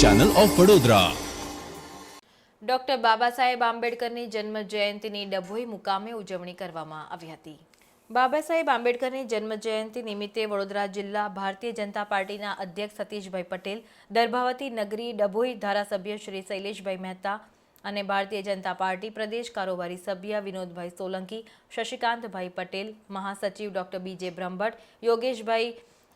Channel of Vadodara doctor Baba Saheb આંબેડકરની જન્મ જયંતિની ડભોઈ મુકામે ઉજવણી કરવામાં આવી હતી. બાબા સાહેબ આંબેડકરની જન્મ જયંતિ નિમિત્તે વડોદરા જિલ્લા ભારતીય જનતા પાર્ટીના અધ્યક્ષ સતીશભાઈ પટેલ, દર્ભાવતી નગરી ડભોઈ ધારાસભ્ય શ્રી શૈલેષભાઈ મહેતા અને ભારતીય જનતા પાર્ટી પ્રદેશ કારોબારી સભ્ય વિનોદભાઈ સોલંકી, શશિકાંતભાઈ પટેલ, મહાસચિવ ડોક્ટર બીજે બ્રહ્મભટ્ટ, યોગેશભાઈ,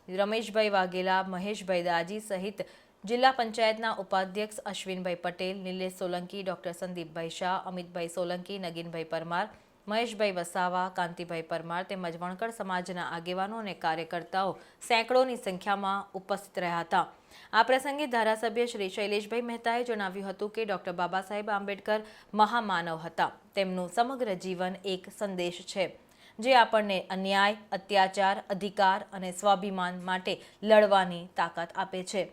રમેશભાઈ વાઘેલા, મહેશભાઈ દાજી સહિત જિલ્લા પંચાયતના ઉપાધ્યક્ષ અશ્વિનભાઈ પટેલ, નિલેશ સોલંકી, ડોક્ટર સંદીપભાઈ શાહ, અમિતભાઈ સોલંકી, નગીનભાઈ પરમાર, મહેશભાઈ વસાવા, કાંતિભાઈ પરમાર તેમજ વણકર સમાજના આગેવાનો અને કાર્યકર્તાઓ સેંકડોની સંખ્યામાં ઉપસ્થિત રહ્યા હતા. આ પ્રસંગે ધારાસભ્ય શ્રી શૈલેષભાઈ મહેતાએ જણાવ્યું હતું કે ડોક્ટર બાબા સાહેબ આંબેડકર મહામાનવ હતા. તેમનું સમગ્ર જીવન એક સંદેશ છે, જે આપણને અન્યાય, અત્યાચાર, અધિકાર અને સ્વાભિમાન માટે લડવાની તાકાત આપે છે.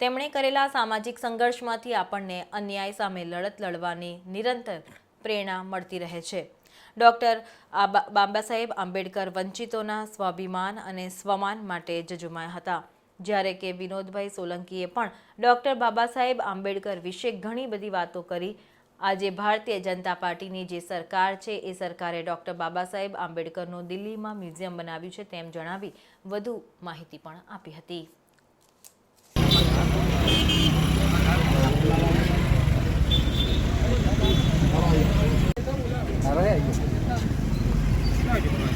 તેમણે કરેલા સામાજિક સંઘર્ષમાંથી આપણને અન્યાય સામે લડત લડવાની નિરંતર પ્રેરણા મળતી રહે છે. ડૉક્ટર બાબા સાહેબ આંબેડકર વંચિતોના સ્વાભિમાન અને સ્વમાન માટે જજુમાયા હતા. જ્યારે કે વિનોદભાઈ સોલંકીએ પણ ડૉક્ટર બાબા સાહેબ આંબેડકર વિશે ઘણી બધી વાતો કરી. આજે ભારતીય જનતા પાર્ટીની જે સરકાર છે, એ સરકારે ડૉક્ટર બાબા સાહેબ આંબેડકરનું દિલ્હીમાં મ્યુઝિયમ બનાવ્યું છે તેમ જણાવી વધુ માહિતી પણ આપી હતી. ડોક્ટર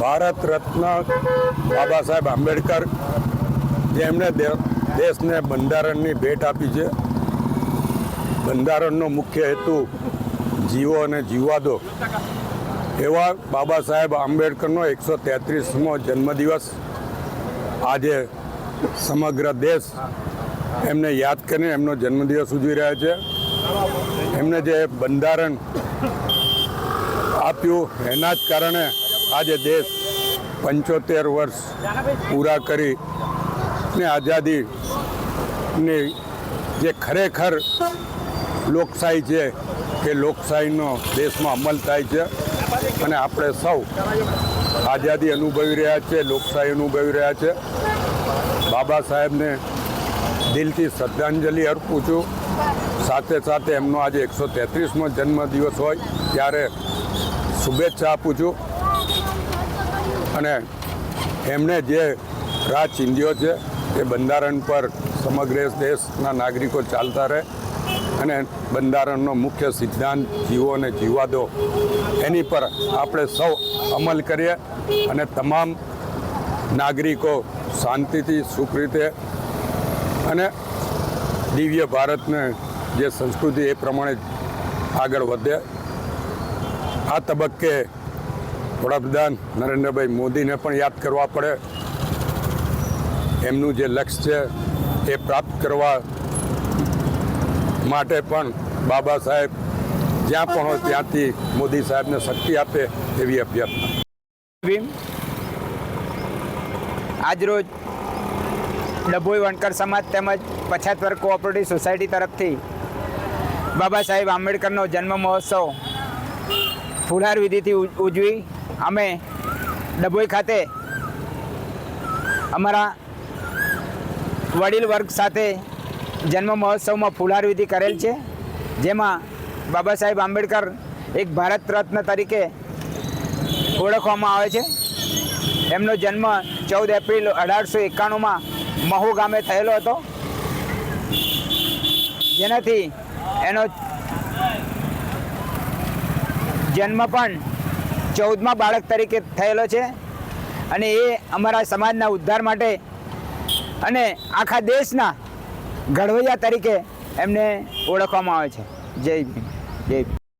ભારત રત્ન બાબા સાહેબ આંબેડકર જેમણે દેશને બંધારણની ભેટ આપી છે. બંધારણનો મુખ્ય હેતુ જીવો અને જીવવાદો એવા બાબા સાહેબ આંબેડકરનો એકસો તેત્રીસમો જન્મદિવસ. આજે સમગ્ર દેશ એમને યાદ કરીને એમનો જન્મદિવસ ઉજવી રહ્યા છે. એમને જે બંધારણ આપ્યું, એના જ કારણે આજે દેશ પંચોતેર વર્ષ પૂરા કરી ને આઝાદીની જે ખરેખર લોકશાહી છે કે લોકશાહીનો દેશમાં અમલ થાય છે અને આપણે સૌ આઝાદી અનુભવી રહ્યા છે, લોકશાહી અનુભવી રહ્યા છે. બાબા સાહેબને દિલથી શ્રદ્ધાંજલિ અર્પું છું. સાથે સાથે એમનો આજે એકસો તેત્રીસમો જન્મદિવસ હોય ત્યારે શુભેચ્છા આપું છું. અને એમણે જે રાહ ચીંધ્યો છે એ બંધારણ પર સમગ્ર દેશના નાગરિકો ચાલતા રહે અને બંધારણનો મુખ્ય સિદ્ધાંત જીવો અને જીવવા દો એની પર આપણે સૌ અમલ કરીએ અને તમામ નાગરિકો શાંતિથી, સુખ રીતે અને દિવ્ય ભારતને જે સંસ્કૃતિ એ પ્રમાણે આગળ વધે. આ તબક્કે વડાપ્રધાન નરેન્દ્રભાઈ મોદીને પણ યાદ કરવા પડે. એમનું જે લક્ષ્ય છે એ પ્રાપ્ત કરવા માટે પણ બાબા સાહેબ જ્યાં પણ હોય ત્યાંથી મોદી સાહેબને શક્તિ આપે એવી અભ્યર્થના. આજરોજ ડભોઈ વણકર સમાજ તેમજ પછાત વર્ગ કોઓપરેટિવ સોસાયટી તરફથી બાબા સાહેબ આંબેડકરનો જન્મ મહોત્સવ ફુલહાર વિધિથી ઉજવી અમે ડભોઈ ખાતે અમારા વડીલ વર્ગ સાથે જન્મ મહોત્સવમાં ફુલહાર વિધિ કરેલ છે, જેમાં બાબા સાહેબ આંબેડકર એક ભારત રત્ન તરીકે ઓળખવામાં આવે છે. એમનો જન્મ ચૌદ એપ્રિલ અઢારસો એકાણુંમાં મહુ ગામે થયેલો હતો. જેનાથી એનો જન્મ પણ ચૌદમા બાળક તરીકે થયેલો છે અને એ અમારા સમાજના ઉદ્ધાર માટે અને આખા દેશના ઘડવૈયા તરીકે એમને ઓળખવામાં આવે છે. જય જય